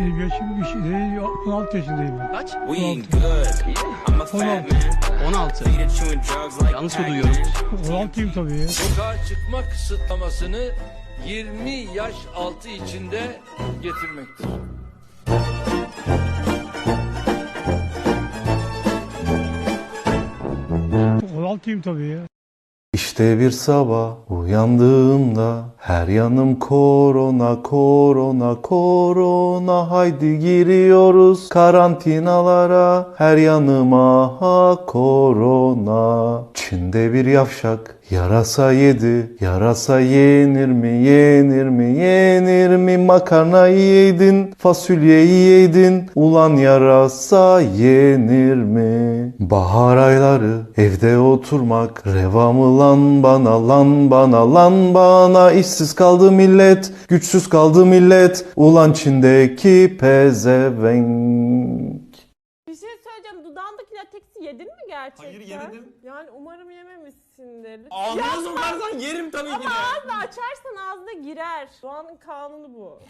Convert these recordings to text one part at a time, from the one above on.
Benim yaşım bir şey değil, 16 yaşındayım ben. Kaç? We ain't good. I'm a fat man. 16. You're chewing drugs like Yanlış mı duyuyorum? 16'yım tabii ya. sokağa çıkma kısıtlamasını 20 yaş altı içinde getirmektir. 16'yım tabii ya. İşte bir sabah uyandığımda her yanım korona korona korona. Haydi giriyoruz karantinalara. Her yanıma ha korona. Çin'de bir yavşak yarasa yedi yarasa yenir mi yenir mi yenir mi? Makarnayı yedin fasulyeyi yedin. Ulan yarasa yenir mi? Bahar ayları evde oturmak. Reva mı lan bana lan bana lan bana. İşsiz kaldı millet güçsüz kaldı millet. Ulan Çin'deki pezevenk Bir şey söyleyeceğim. Dudağındaki lateksi yedin mi gerçekten? Hayır, yemedim. Yani umarım yememişsindir. Ağzına sokarsan yerim tabii ki de. Ağzını açarsan ağzına girer. Doğanın kanunu bu.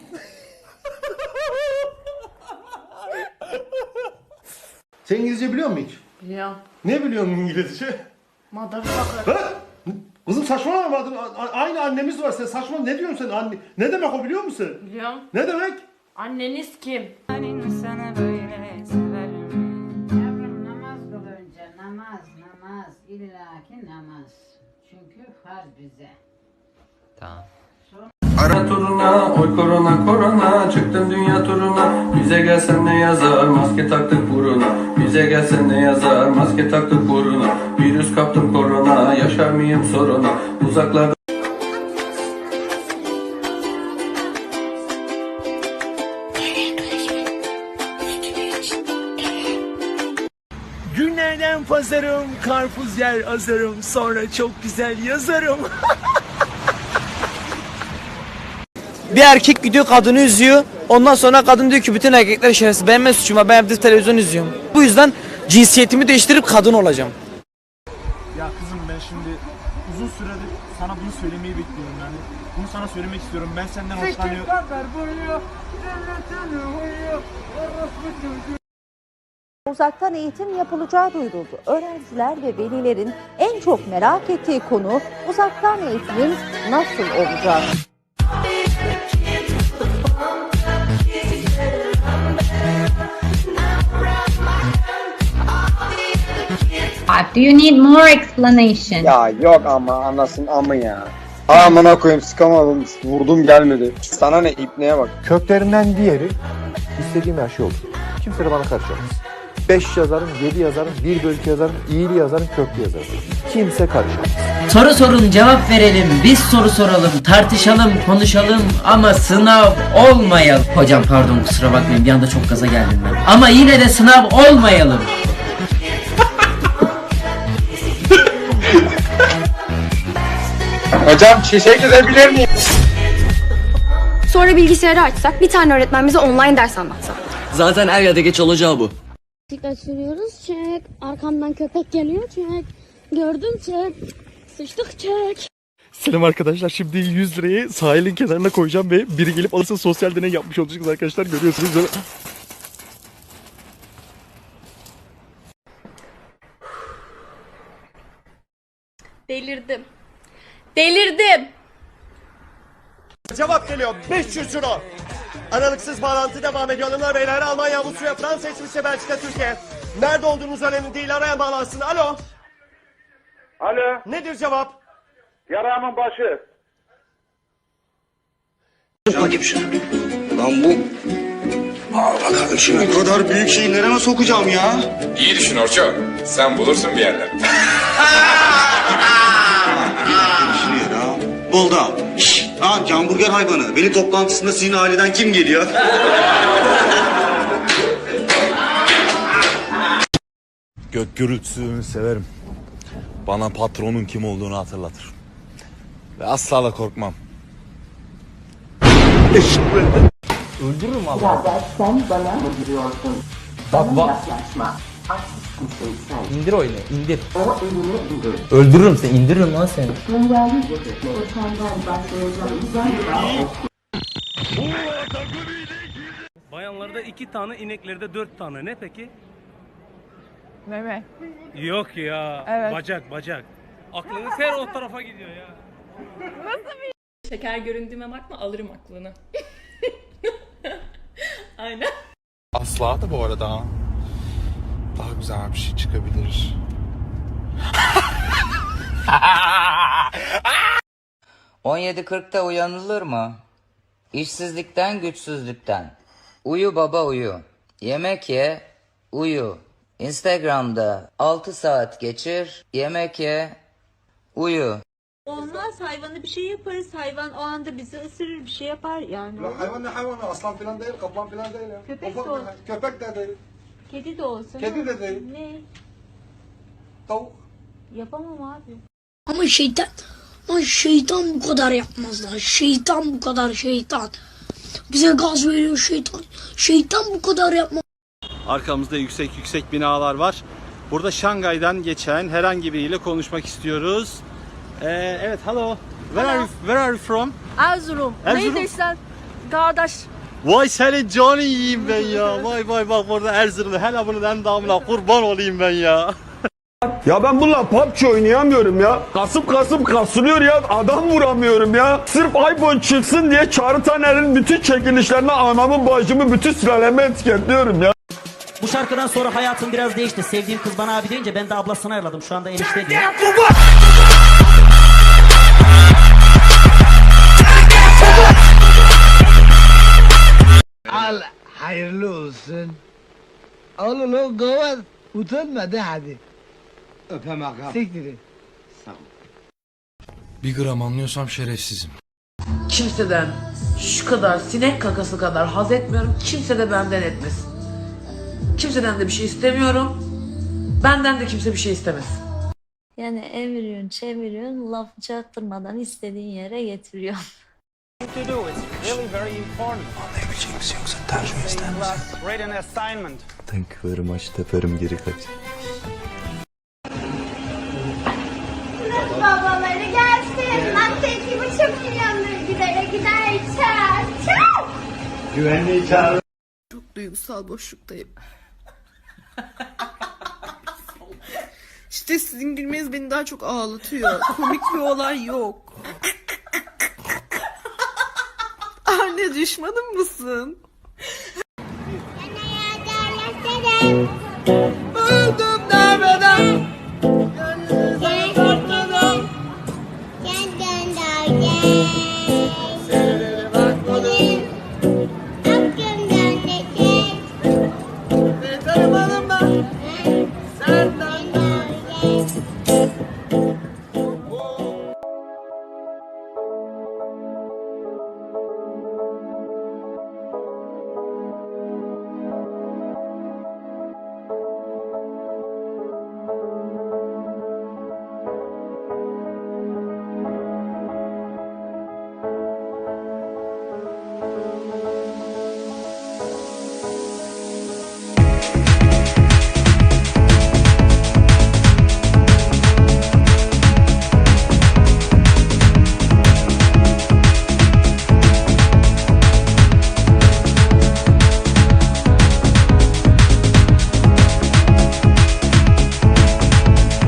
Sen İngilizce biliyor musun hiç? Biliyorum. Ne biliyorsun İngilizce? Motherfucker. Ha? Kızım saçmalama a- aynı annemiz var sen saçma ne diyorsun sen anne ne demek o biliyor musun? Biliyorum. Ne demek? Anneniz kim? Sana böyle illaki namaz. Çünkü farz bize. Ara turuna, oy korona korona. Çıktın dünya turuna. Bize gelsen ne yazar, maske taktık buruna. Bize gelsen ne yazar, maske taktık buruna. Virüs kaptım korona, yaşar mıyım soruna? Uzaklarda pazarım, karpuz yer azarım, sonra çok güzel yazarım. Bir erkek gidiyor kadını üzüyor. Ondan sonra kadın diyor ki bütün erkekler şerefsiz. Benim ne suçum var? Ben evde televizyon izliyorum. Bu yüzden cinsiyetimi değiştirip kadın olacağım. Ya kızım ben şimdi uzun süredir sana bunu söylemeyi bekliyorum yani. Bunu sana söylemek istiyorum. Ben senden hoşlanıyorum. Uzaktan eğitim yapılacağı duyuruldu. Öğrenciler ve velilerin en çok merak ettiği konu uzaktan eğitimin nasıl olacağı. Do you need more explanation? Ya yok ama anasın amı ya. Amına koyayım sıkamadım. Vurdum gelmedi. Sana ne ipneye bak. Köklerinden diğeri istediğim her şey olur. Kimse de bana karışamaz. 5 yazarım, 7 yazarım, 1 bölü 2 yazarım, iyili yazarım, köklü yazarım. Kimse karışamaz. Soru sorun cevap verelim. Biz soru soralım, tartışalım, konuşalım ama sınav olmayalım. Hocam pardon kusura bakmayın bir anda çok gaza geldim ben. Ama yine de sınav olmayalım. Hocam çiçek edebilir miyim? Sonra bilgisayarı açsak bir tane öğretmen bize online ders anlatsa. Zaten er ya da geç olacağı bu. Bisiklet sürüyoruz çek. Arkamdan köpek geliyor çek. Gördüm çek. Sıçtık çek. Selam arkadaşlar. Şimdi 100 lirayı sahilin kenarına koyacağım ve biri gelip alırsa sosyal deney yapmış olacağız arkadaşlar. Görüyorsunuz böyle. Delirdim. Delirdim. Cevap geliyor. 500 euro. Aralıksız bağlantı devam ediyor. Hanımlar beyler Almanya, Avusturya, Fransa, İsviçre, Belçika, Türkiye. Nerede olduğunuz önemli değil. Arayan bağlansın. Alo. Alo, Nedir cevap? yaramın başı Lan bu... Al bakalım şimdi. Bu kadar büyük şeyi nereme sokacağım ya? İyi düşün Orço. Sen bulursun bir yerler. Şimdi ya. Bulda. Şşş. Aa, hamburger hayvanı. Veli toplantısında sizin aileden kim geliyor? Gök gürültüsünü severim. Bana patronun kim olduğunu hatırlatır. Ve asla da korkmam. Öldürürüm Allah. Sen bana Bak bak. İndir oyunu, indir. Öldürürüm seni, indiririm lan seni. Bayanlarda iki tane, ineklerde dört tane. Ne peki? Meme. Yok ya. Evet. Bacak, bacak. Aklınız her o tarafa gidiyor ya. Şeker göründüğüme bakma alırım aklını. Aynen. Asla da bu arada daha güzel bir şey çıkabilir. ...17.40'da uyanılır mı? İşsizlikten, güçsüzlükten. Uyu baba uyu. Yemek ye, uyu. Instagram'da 6 saat geçir, yemek ye, uyu. Olmaz hayvanı bir şey yaparız. Hayvan o anda bizi ısırır bir şey yapar yani. hayvan ne hayvanı? Aslan falan değil, kaplan falan değil ya. Köpek de. Köpek de değil, Kedi de olsa. Kedi de değil. Ne? tavuk. Yapamam abi. Ama şeytan, ama şeytan bu kadar yapmaz lan. Şeytan bu kadar şeytan. Bize gaz veriyor şeytan. Şeytan bu kadar yapmaz. Arkamızda yüksek yüksek binalar var. Burada Şangay'dan geçen herhangi biriyle konuşmak istiyoruz. Ee, evet, hello. Where are you, where are you from? Erzurum. Erzurum? Neydi sen? Kardeş. Vay senin canı yiyeyim ben ya. Vay vay bak burada Erzurum'da. Hele bunun endamına kurban olayım ben ya. Ya ben bununla PUBG oynayamıyorum ya. Kasıp kasıp kasılıyor ya. Adam vuramıyorum ya. Sırf iPhone çıksın diye Çağrı Taner'in bütün çekilişlerine anamı bacımı bütün sülalemi etiketliyorum ya. Bu şarkıdan sonra hayatım biraz değişti. Sevdiğim kız bana abi deyince ben de ablasını ayarladım. Şu anda enişte diyor. Hayırlı olsun. Al ulan kavat. Utanma de hadi. Öpem ağam. Siktirin. Bir gram anlıyorsam şerefsizim. Kimseden şu kadar sinek kakası kadar haz etmiyorum. Kimse de benden etmesin. Kimseden de bir şey istemiyorum. Benden de kimse bir şey istemez. Yani emiriyorsun, çeviriyorsun, laf çaktırmadan istediğin yere getiriyorsun. Thank you very much. Teferim geri kaç. Babaları gelsin. Hatta iki buçuk milyondur gidere gider içer. Güvenliği çağır. Çok duygusal boşluktayım. işte sizin gülmeniz beni daha çok ağlatıyor. Komik bir olay yok. Anne düşmanım mısın? Buldum darmadan Gönlünüze korkmadan Aklımdan ne